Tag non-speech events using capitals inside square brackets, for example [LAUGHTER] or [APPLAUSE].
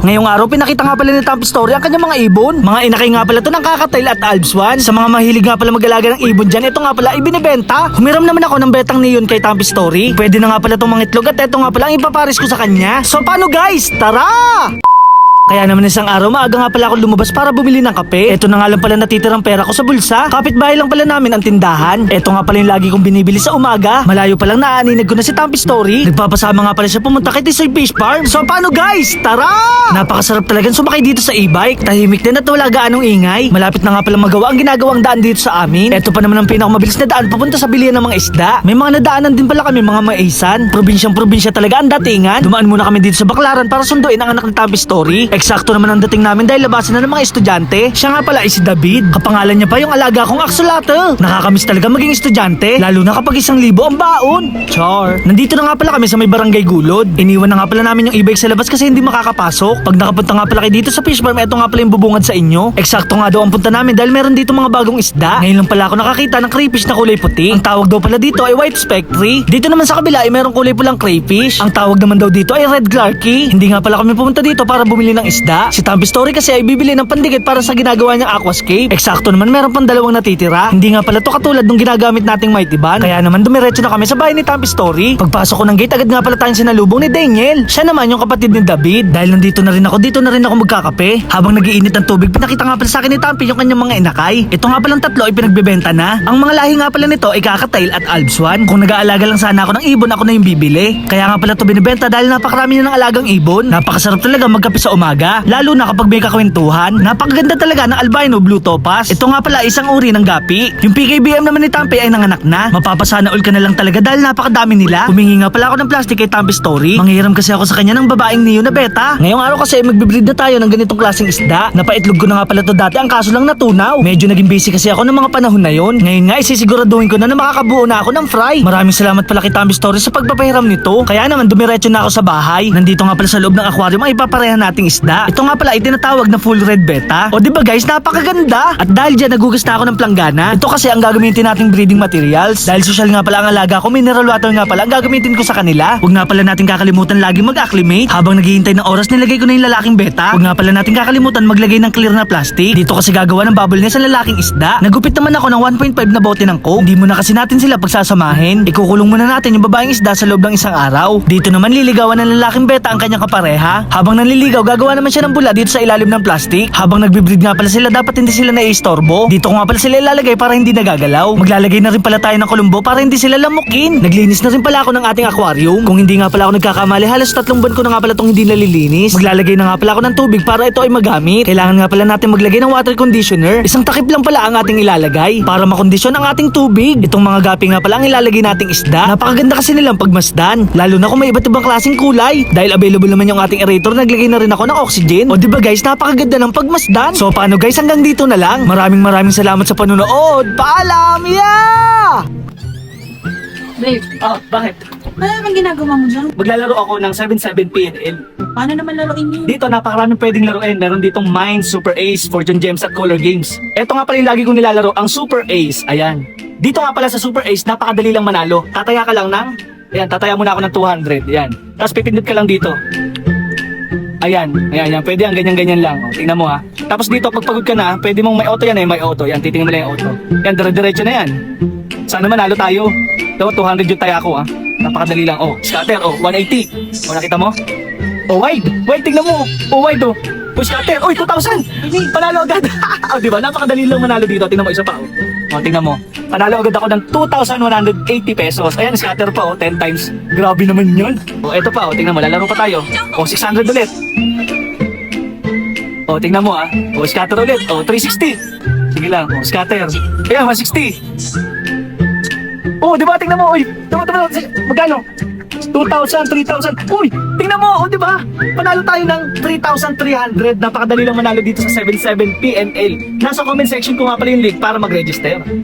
Ngayong araw, pinakita nga pala ni Tampi Story ang kanyang mga ibon. Mga inakay nga pala to ng kakatail at albswan. Sa mga mahilig nga pala mag-alaga ng ibon dyan, ito nga pala ibinibenta. Humiram naman ako ng betang niyon kay Tampi Story. Pwede na nga pala itong mga itlog at ito nga pala ang ipaparis ko sa kanya. So paano guys? Tara! Kaya naman isang araw, maaga nga pala ako lumabas para bumili ng kape. Ito na nga lang pala natitirang pera ko sa bulsa. Kapitbahay lang pala namin ang tindahan. Ito nga pala yung lagi kong binibili sa umaga. Malayo pa lang naaaninag ko na si Tampi Story. Nagpapasama nga pala siya pumunta kay Tisoy Fish Farm. So paano guys? Tara! Napakasarap talagang sumakay dito sa e-bike. Tahimik din at wala gaanong ingay. Malapit na nga pala magawa ang ginagawang daan dito sa amin. Ito pa naman ang pinakamabilis na daan papunta sa bilihan ng mga isda. May mga nadaanan din pala kami mga maisan. Probinsyang probinsya talaga ang datingan. Dumaan muna kami dito sa Baklaran para sunduin ang anak ng Tampi Story. Eksakto naman ang dating namin dahil labasan na ng mga estudyante. Siya nga pala ay si David. Kapangalan niya pa yung alaga kong axolotl. Nakakamiss talaga maging estudyante. Lalo na kapag isang libo ang baon. Char. Nandito na nga pala kami sa may barangay Gulod. Iniwan na nga pala namin yung e-bike sa labas kasi hindi makakapasok. Pag nakapunta nga pala kayo dito sa fish farm, eto nga pala yung bubungad sa inyo. Eksakto nga daw ang punta namin dahil meron dito mga bagong isda. Ngayon lang pala ako nakakita ng crayfish na kulay puti. Ang tawag daw pala dito ay white spectre. Dito naman sa kabila ay merong kulay pulang crayfish. Ang tawag naman daw dito ay red clarky. Hindi nga pala kami pumunta dito para bumili ng isda. Si Tampi Story kasi ay bibili ng pandigit para sa ginagawa niyang aquascape. Eksakto naman meron pang dalawang natitira. Hindi nga pala to katulad nung ginagamit nating mighty ban. Kaya naman dumiretso na kami sa bahay ni Tampi Story. Pagpasok ko ng gate agad nga pala tayong sinalubong ni Daniel. Siya naman yung kapatid ni David. Dahil nandito na rin ako, dito na rin ako magkakape. Habang nagiinit ang tubig, pinakita nga pala sa akin ni Tampi yung kanyang mga inakay. Ito nga palang tatlo ay pinagbebenta na. Ang mga lahi nga pala nito ay kakatail at albswan. Kung nag-aalaga lang sana ako ng ibon, ako na yung bibili. Kaya nga pala to binibenta dahil napakarami na ng alagang ibon. Napakasarap talaga magkape sa umaga. Lalo na kapag may kakwentuhan. Napakaganda talaga ng albino blue topaz. Ito nga pala isang uri ng gapi. Yung PKBM naman ni Tampi ay nanganak na. Mapapasana all ka na lang talaga dahil napakadami nila. Humingi nga pala ako ng plastic kay Tampi Story. Manghiram kasi ako sa kanya ng babaeng niyo na beta. Ngayong araw kasi magbibreed na tayo ng ganitong klaseng isda. Napaitlog ko na nga pala to dati ang kaso lang natunaw. Medyo naging busy kasi ako ng mga panahon na yon. Ngayon nga isisiguraduhin ko na na makakabuo na ako ng fry. Maraming salamat pala kay Tampi Story sa pagpapahiram nito. Kaya naman dumiretso na ako sa bahay. Nandito nga pala sa loob ng aquarium ang ipaparehan nating isda. Ito nga pala ay tinatawag na full red beta. O di ba guys, napakaganda. At dahil dyan nagugas na ako ng planggana. Ito kasi ang gagamitin nating breeding materials. Dahil social nga pala ang alaga ko, mineral water nga pala ang gagamitin ko sa kanila. Huwag nga pala natin kakalimutan lagi mag-acclimate. Habang naghihintay ng oras, nilagay ko na yung lalaking beta. Huwag nga pala natin kakalimutan maglagay ng clear na plastic. Dito kasi gagawa ng bubble nest sa lalaking isda. Nagupit naman ako ng 1.5 na bote ng coke. Hindi muna kasi natin sila pagsasamahin. Ikukulong muna natin yung babaeng isda sa loob ng isang araw. Dito naman liligawan ng lalaking beta ang kanyang kapareha. Habang nanliligaw, gagawa naman siya ng bula dito sa ilalim ng plastic. Habang nagbe-breed nga pala sila, dapat hindi sila naiistorbo. Dito ko nga pala sila ilalagay para hindi nagagalaw. Maglalagay na rin pala tayo ng kulumbo para hindi sila lamukin. Naglinis na rin pala ako ng ating aquarium. Kung hindi nga pala ako nagkakamali, halos tatlong buwan ko na nga pala itong hindi nalilinis. Maglalagay na nga pala ako ng tubig para ito ay magamit. Kailangan nga pala natin maglagay ng water conditioner. Isang takip lang pala ang ating ilalagay para makondisyon ang ating tubig. Itong mga gapi nga pala ang ilalagay nating isda. Napakaganda kasi nilang pagmasdan. Lalo na kung may iba't ibang klaseng kulay. Dahil available naman yung ating aerator, naglagay na rin ako ng oxygen. O di ba guys, napakaganda ng pagmasdan. So paano guys, hanggang dito na lang. Maraming maraming salamat sa panonood. Paalam! Yeah! Babe, Oh, bakit? ano naman ginagawa mo dyan? Maglalaro ako ng 77 PNL. Paano naman laruin yun? Dito napakaraming pwedeng laruin. Meron ditong Mind, Super Ace, Fortune Gems at Color Games. Ito nga pala yung lagi kong nilalaro, ang Super Ace. Ayan. Dito nga pala sa Super Ace, napakadali lang manalo. Tataya ka lang ng, ayan, tataya muna ako ng 200. Ayan. Tapos pipindot ka lang dito. Ayan, ayan, ayan. Pwede yan, ganyan-ganyan lang. O, tingnan mo ha. Tapos dito, pag pagod ka na, pwede mong may auto yan eh, may auto. Yan, titingnan mo lang yung auto. Yan, dire-diretso na yan. Sana manalo tayo. Ito, 200 yung taya ko ha. Napakadali lang. Oh, scatter. Oh, 180. O, nakita mo? Oh, wide. Wide, tingnan mo. Oh, wide oh. Oh, scatter. Oy, 2,000. Panalo agad. [LAUGHS] oh, di ba? Napakadali lang manalo dito. Tingnan mo, isa pa oh. Oh, tingnan mo. Panalo agad ako ng 2,180 pesos. Ayan, scatter pa oh, 10 times. Grabe naman yun. Oh, eto pa oh, tingnan mo, lalaro pa tayo. Oh, 600 ulit. Oh, tingnan mo ah. Oh, scatter ulit. Oh, 360. Sige lang. Oh, scatter. Ayan, 160. Oh, di ba? Tingnan mo. Uy, tama, tama. Magkano? 2,000, 3,000. Uy, tingnan mo. Oh, di ba? Panalo tayo ng 3,300. Napakadali lang manalo dito sa 77 PNL. Nasa comment section ko nga pala yung link para mag-register.